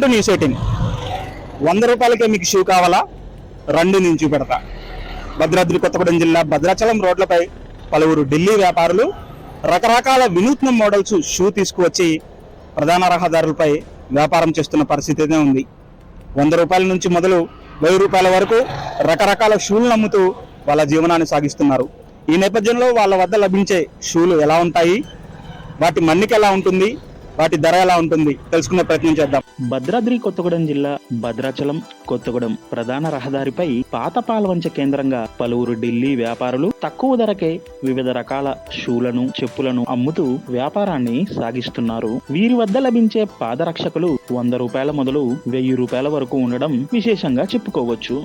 To news eighteen. వంద రూపాయలకే మీకు షూ కావాలా? రెండు నేను చూపెడతా. భద్రాద్రి కొత్తగూడెం జిల్లా భద్రాచలం రోడ్లపై పలువురు ఢిల్లీ వ్యాపారులు రకరకాల వినూత్న మోడల్స్ షూ తీసుకువచ్చి ప్రధాన రహదారులపై వ్యాపారం చేస్తున్న పరిస్థితి ఉంది. వంద రూపాయల నుంచి మొదలు వెయ్యి రూపాయల వరకు రకరకాల షూలను అమ్ముతూ వాళ్ళ జీవనాన్ని సాగిస్తున్నారు. ఈ నేపథ్యంలో వాళ్ళ వద్ద లభించే షూలు ఎలా ఉంటాయి? వాటి మన్నిక ఎలా ఉంటుంది? వాటి ధర ఎలా ఉంటుంది? తెలుసుకునే ప్రయత్నం చేద్దాం. భద్రాద్రి కొత్తగూడెం జిల్లా భద్రాచలం కొత్తగూడెం ప్రధాన రహదారిపై పాత పాల్వంచ కేంద్రంగా పలువురు ఢిల్లీ వ్యాపారులు తక్కువ ధరకే వివిధ రకాల షూలను చెప్పులను అమ్ముతూ వ్యాపారాన్ని సాగిస్తున్నారు. వీరి వద్ద లభించే పాదరక్షకులు వంద రూపాయల మొదలు వెయ్యి రూపాయల వరకు ఉండడం విశేషంగా చెప్పుకోవచ్చు.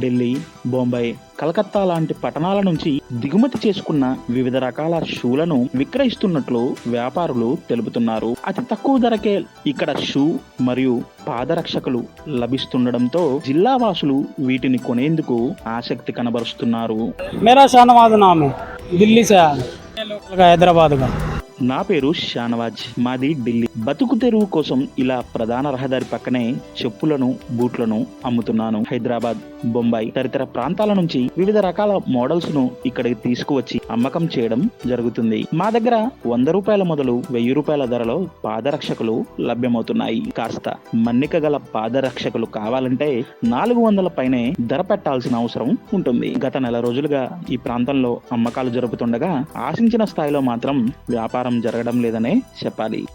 ఢిల్లీ బొంబాయి కలకత్తా లాంటి పట్టణాల నుంచి దిగుమతి చేసుకున్న వివిధ రకాల షూలను విక్రయిస్తున్నట్లు వ్యాపారులు తెలుపుతున్నారు. అతి తక్కువ ధరకే ఇక్కడ షూ మరియు పాదరక్షకులు లభిస్తుండడంతో జిల్లా వాసులు వీటిని కొనేందుకు ఆసక్తి కనబరుస్తున్నారు. హైదరాబాద్ హైదరాబాద్గా నా పేరు షానవాజ్ మాది ఢిల్లీ. బతుకు తెరువు కోసం ఇలా ప్రధాన రహదారి పక్కనే చెప్పులను బూట్లను అమ్ముతున్నాను. హైదరాబాద్ బొంబాయి తదితర ప్రాంతాల నుంచి వివిధ రకాల మోడల్స్ను ఇక్కడికి తీసుకువచ్చి అమ్మకం చేయడం జరుగుతుంది. మా దగ్గర వంద రూపాయల మొదలు వెయ్యి రూపాయల ధరలో పాదరక్షకులు లభ్యమవుతున్నాయి. కాస్త మన్నిక గల పాదరక్షకులు కావాలంటే నాలుగు వందల పైనే ధర పెట్టాల్సిన అవసరం ఉంటుంది. గత నెల రోజులుగా ఈ ప్రాంతంలో అమ్మకాలు జరుపుతుండగా ఆశించిన స్థాయిలో మాత్రం వ్యాపారం జరగడం లేదనే చెప్పాలి.